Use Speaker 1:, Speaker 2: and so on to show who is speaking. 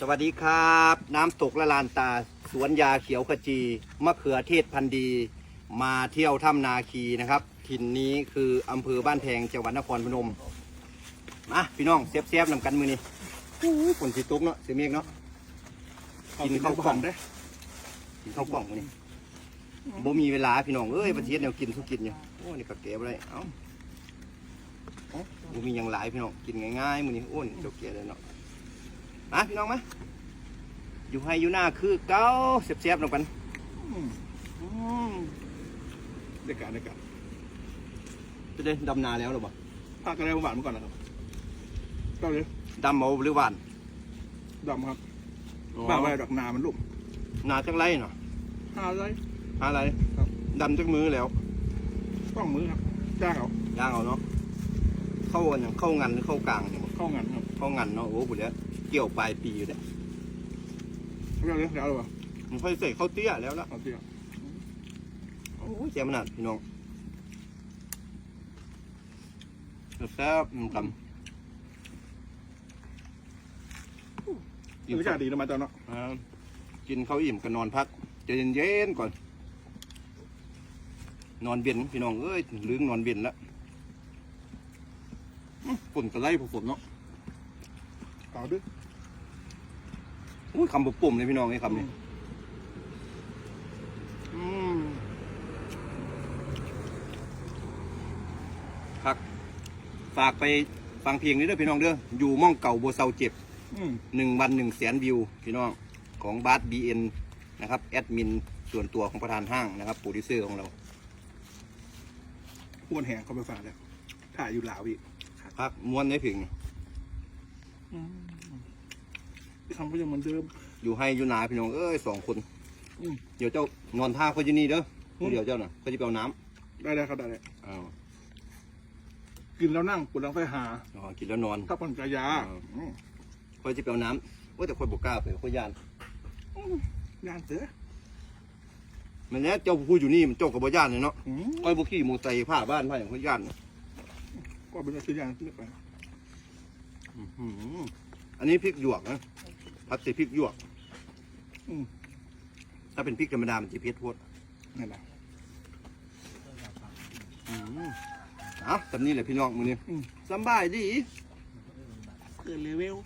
Speaker 1: สวัสดีครับ น้ำตกละลานตา สวนยาเขียวขจีมะเขือเทศพันธุ์ดี มาเที่ยวถ้ำนาคีนะครับ ถิ่นนี้คืออำเภอบ้านแพงจังหวัดนครพนมมาพี่น้องเซฟๆนำกันมือนี้อู้หูฝนสิตกเนาะสีเมฆเนาะกินข้าวกล่องได้กินข้าวกล่องมือนี้บ่มีเวลาพี่น้องเอ้ยประเทศแนวกินสุกินอยู่โอ้นี่ก็เก็บอะไรเอ้าบ่มีหยังหลายพี่น้องกินง่ายๆมือนี้โอ้นเจ้าเก๋เลยเนาะ มาพี่น้องมาอยู่ให้อยู่หน้าคือเก้าเสียบๆลงกันอืม
Speaker 2: เด็กกะเด็กกะ
Speaker 1: จะได้ดำนาแล้วหรือเปล่า
Speaker 2: ภาคกระไรหวานมาก่อนนะครับก็เลย
Speaker 1: ดำเอาหรือหวาน
Speaker 2: ดำครับบ้าไว้ดอกนามันลุ่ม
Speaker 1: นาจังไรเนาะ
Speaker 2: ห้าไร
Speaker 1: หาอะไร
Speaker 2: ครับ
Speaker 1: ดำจักมือแล้ว
Speaker 2: ต้องมือครับจ้างเอา
Speaker 1: ย่างเอาเนาะเข้ากันอย่างเข้างันหรือเข้ากลางเนี่ย
Speaker 2: เข้างานครับ
Speaker 1: เข้างันเนาะโอ้โหเดี๋ยว เกี่ยวปลายปีอยู่เนี่ย
Speaker 2: เรื่องเรื่องแล้วหรือเปล่า
Speaker 1: มันค่อยใส่เข้าเตี้ยแล้วละ
Speaker 2: เอาเตี้ย
Speaker 1: โอ้ยเจ้ามันหนัดพี่น้องแซ่บๆอืมกำ
Speaker 2: กินวิชาดีนะมาตอนเนาะ
Speaker 1: อ่ากินข้าวอิ่มก็นอนพักใจะเย็นๆก่อน นอนเบียนพี่น้องเอ้ยลืงนอนเบียนแล้วอื้อฝนก็ไล่พวกฝนเนาะ
Speaker 2: ต่อด้วย
Speaker 1: อุ้ยคำบุปุ่มเลยพี่น้องไอ้คำนี้อืมพัก ฝากไปฟังเพลงนี้ด้วยพี่น้องเด้อ อยู่ม่องเก่าบัวเซาเจ็บ
Speaker 2: อืม
Speaker 1: หนึ่งวันหนึ่งแสนวิว พี่น้องของบาร์บีเอ็นนะครับ แอดมินส่วนตัวของประธานห้างนะครับโปรดิวเซอร์ของเรา
Speaker 2: อ้วนแหงเขาไปฝากแล้วถ่ายอยู่ลาวอีก
Speaker 1: พักม้วนได้ถึง
Speaker 2: ทำก็ยังเหมือนเดิม
Speaker 1: อยู่ให้อยู่นาพี่น้องเอ้ยสองคน
Speaker 2: อืม
Speaker 1: เดี๋ยวเจ้านอนท่าเขาอยู่นี่เด้อผู้เดี๋ยวเจ้าน่ะเขาจะไปเอาน้
Speaker 2: ได้ได้ครับได้ได้ำ
Speaker 1: อ้าว
Speaker 2: กินแล้วนั่งปวดหลังไฟหา
Speaker 1: อ๋อกินแล้วนอน
Speaker 2: ถ้าปั่นกายา
Speaker 1: อ่า
Speaker 2: อืม
Speaker 1: เขาจะไปเอาน้ำว่าแต่คนบกกล้าไปเขายาน
Speaker 2: ยานเสือ
Speaker 1: มันเนี้ยเจ้าผู้อยู่นี่มันเจ้ากับบย่านเลยเนาะ
Speaker 2: อืม
Speaker 1: ก้อยบุกี้มูไซผ้าบ้านผ้าอย่างเขาย่านน่ะ
Speaker 2: ก็เป็นซื้อยานเลือกไป
Speaker 1: อื้อหืออันนี้พริกหยวกนะพัดใส่พริกหยวก
Speaker 2: อืม
Speaker 1: ถ้าเป็นพริกธรรมดามันจะเผ็ดโพด
Speaker 2: นั่นแหละ
Speaker 1: อืมเอ้าตำนี้แหละพี่น้องมือนี้
Speaker 2: อืม
Speaker 1: สำบายดี
Speaker 2: เกินเลเวล